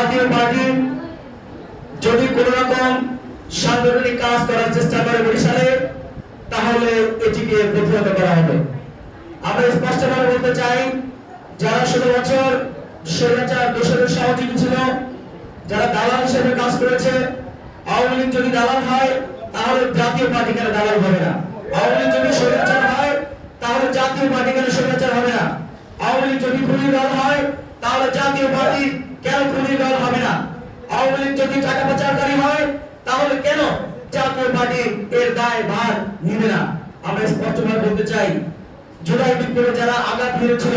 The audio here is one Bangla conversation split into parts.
জাতীয় পার্টি যদি কোন রকম সাংগঠনিক কাজ করার চেষ্টা করে বরিশালে, তাহলে এটিকে প্রতিহত করা হবে। আমরা স্পষ্টভাবে বলতে চাই, যারা ষোলো বছর স্বৈরাচার দোষরের সহযোগী ছিল, যারা দালাল হিসেবে কাজ করেছে, আওয়ামী লীগ যদি দালাল হয়, তাহলে জাতীয় পার্টি কেন দালাল হবে না? আওয়ামী লীগ যদি স্বৈরাচার হয়, তাহলে জাতীয় পার্টি কেন স্বৈরাচার হবে না? আওয়ামী লীগ যদি খুনি দল হয়, তাহলে জাতীয় পার্টি কেন খুনি দল হবে না? আওয়ামী লীগ যদি টাকা পাচারকারী হয়, তাহলে কেন জাতীয় পার্টি এর দায় ভার নিবে না? আমরা স্পষ্টভাবে বলতে চাই, জুলাই বিপ্লবে যারা আঘাত হেরেছিল,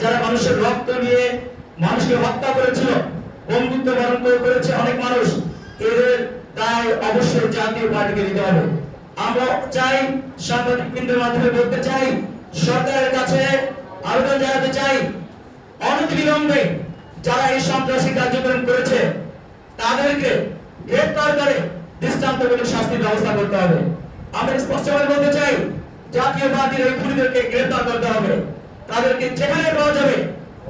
যারা মানুষের রক্ত নিয়ে মানুষকে হত্যা করেছিল, বন্ধুত্ব বরণ করেছে অনেক মানুষ, এদের দায় অবশ্যই জাতীয় পার্টিকে দিতে হবে। আমরা চাই সাংবাদিক বৃন্দের মাধ্যমে বলতে চাই, সরকারের কাছে আবেদন জানাতে চাই, অনতিবিলম্বে যারা এই সন্ত্রাসী কার্যক্রম করেছে, তাদেরকে গ্রেপ্তার করে দৃষ্টান্তমূলক শাস্তির ব্যবস্থা করতে হবে। আমরা স্পষ্টভাবে বলতে চাই জাতীয় পার্টির এই খুনিদেরকে গ্রেপ্তার করতে হবে। তাদেরকে যেখানে পাওয়া যাবে,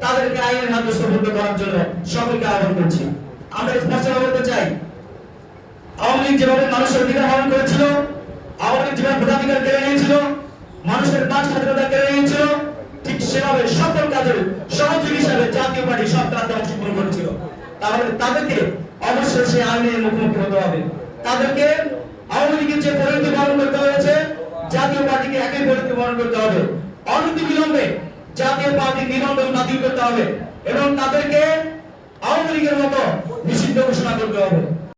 তাদেরকে আইনের হাতে সুবদ্ধ করার জন্য সকলকে আহ্বান করছি। আমরা স্পষ্টভাবে বলতে চাই, আওয়ামী লীগ যেভাবে মানুষের অধিকার হরণ করেছিল, আওয়ামী লীগ যেভাবে ভোটাধিকার কেড়ে নিয়েছিল, মানুষের বাক স্বাধীনতা কেড়ে নিয়েছিল জাতীয় পার্টি সব কাজে অংশগ্রহণ করেছিল করতে হয়েছে, জাতীয় পার্টিকে একই পরিণতি বরণ করতে হবে। অনতি বিলম্বে জাতীয় পার্টি নিবন্ধন বাতিল করতে হবে এবং তাদেরকে আওয়ামী লীগের মতো নিষিদ্ধ ঘোষণা করতে হবে।